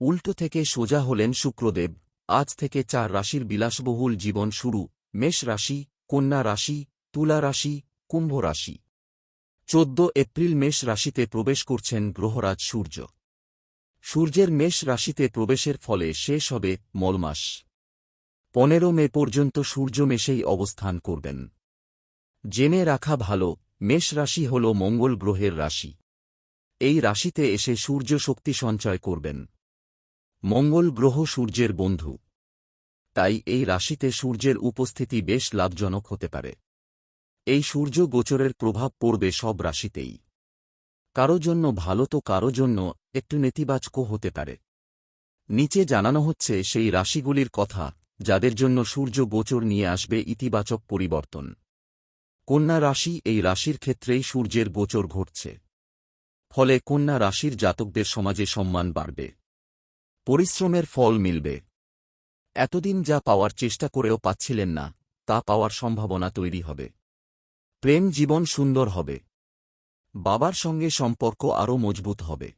উল্টো থেকে সোজা হলেন শুক্রদেব। আজ থেকে চার রাশির বিলাসবহুল জীবন শুরু। মেষ রাশি, কন্যা রাশি, তুলা রাশি, কুম্ভ রাশি। চোদ্দ এপ্রিল মেষ রাশিতে প্রবেশ করছেন গ্রহরাজ সূর্য। সূর্যের মেষ রাশিতে প্রবেশের ফলে শেষ হবে মলমাস। পনেরো মে পর্যন্ত সূর্য মেষেই অবস্থান করবেন। জেনে রাখা ভালো, মেষ রাশি হল মঙ্গল গ্রহের রাশি। এই রাশিতে এসে সূর্য শক্তি সঞ্চয় করবেন। মঙ্গল গ্রহ সূর্যের বন্ধু। তাই এই রাশিতে সূর্যের উপস্থিতি বেশ লাভজনক হতে পারে। এই সূর্য গোচরের প্রভাব পড়বে সব রাশিতেই। কারও জন্য ভালো তো কারও জন্য একটু নেতিবাচকও হতে পারে। নিচে জানানো হচ্ছে সেই রাশিগুলির কথা, যাদের জন্য সূর্য গোচর নিয়ে আসবে ইতিবাচক পরিবর্তন। কন্যা রাশি এই রাশির ক্ষেত্রেই সূর্যের গোচর ঘটছে। ফলে কন্যা রাশির জাতকদের সমাজে সম্মান বাড়বে। পরিশ্রমের ফল মিলবে। এতদিন যা পাওয়ার চেষ্টা করেও পাচ্ছিলেন না, তা পাওয়ার সম্ভাবনা তৈরি হবে। প্রেম জীবন সুন্দর হবে। বাবার সঙ্গে সম্পর্ক আরও মজবুত হবে।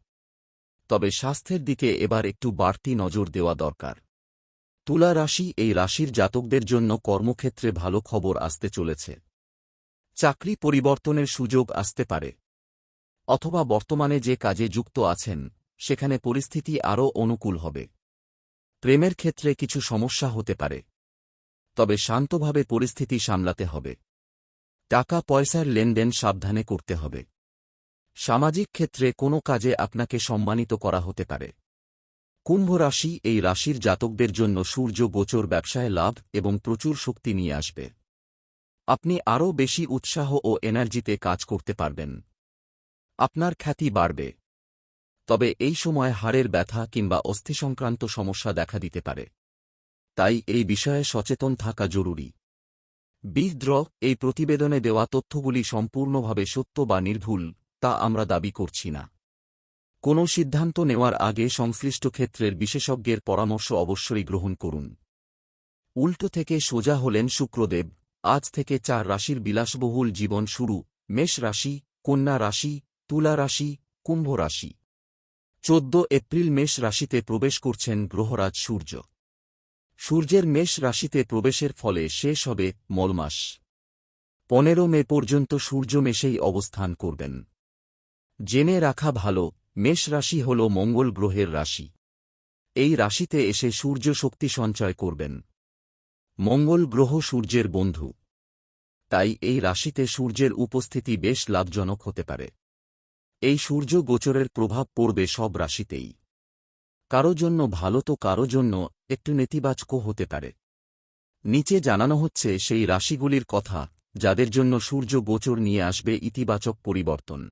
তবে স্বাস্থ্যের দিকে এবার একটু বাড়তি নজর দেওয়া দরকার। তুলা রাশি এই রাশির জাতকদের জন্য কর্মক্ষেত্রে ভালো খবর আসতে চলেছে। চাকরি পরিবর্তনের সুযোগ আসতে পারে। অথবা বর্তমানে যে কাজে যুক্ত আছেন সেখানে পরিস্থিতি আরও অনুকূল হবে। প্রেমের ক্ষেত্রে কিছু সমস্যা হতে পারে। তবে শান্তভাবে পরিস্থিতি সামলাতে হবে। টাকা, পয়সার লেনদেন সাবধানে করতে হবে। সামাজিক ক্ষেত্রে কোনো কাজে আপনাকে সম্মানিত করা হতে পারে। কুম্ভ রাশি এই রাশির জাতকদের জন্য সূর্য, গোচর, ব্যবসায় লাভ এবং প্রচুর শক্তি নিয়ে আসবে। আপনি আরও বেশি উৎসাহ ও এনার্জিতে কাজ করতে পারবেন। আপনার খ্যাতি বাড়বে। তবে এই সময় হাড়ের ব্যথা কিংবা অস্থি সংক্রান্ত সমস্যা দেখা দিতে পারে। তাই এই বিষয়ে সচেতন থাকা জরুরি। বিদ্র এই প্রতিবেদনে দেওয়া তথ্যগুলি সম্পূর্ণভাবে সত্য বা নির্ভুল, তা আমরা দাবি করছি না। কোনো সিদ্ধান্ত নেওয়ার আগে সংশ্লিষ্ট ক্ষেত্রের বিশেষজ্ঞের পরামর্শ অবশ্যই গ্রহণ করুন। উল্টো থেকে সোজা হলেন শুক্রদেব। আজ থেকে চার রাশির বিলাসবহুল জীবন শুরু। মেষ রাশি, কন্যা রাশি, তুলা রাশি, কুম্ভ রাশি। চোদ্দ এপ্রিল মেষ রাশিতে প্রবেশ করছেন গ্রহরাজ সূর্য। সূর্যের মেষ রাশিতে প্রবেশের ফলে শেষ হবে মলমাস। পনেরো মে পর্যন্ত সূর্য মেষেই অবস্থান করবেন। জেনে রাখা ভালো, মেষ রাশি হল মঙ্গল গ্রহের রাশি। এই রাশিতে এসে সূর্য শক্তি সঞ্চয় করবেন। মঙ্গল গ্রহ সূর্যের বন্ধু। তাই এই রাশিতে সূর্যের উপস্থিতি বেশ লাভজনক হতে পারে। এই সূর্য গোচরের প্রভাব পড়বে সব রাশিতেই। কারও জন্য ভালো তো কারও জন্য একটু নেতিবাচকও হতে পারে। নিচে জানানো হচ্ছে সেই রাশিগুলির কথা, যাদের জন্য সূর্য গোচর নিয়ে আসবে ইতিবাচক পরিবর্তন।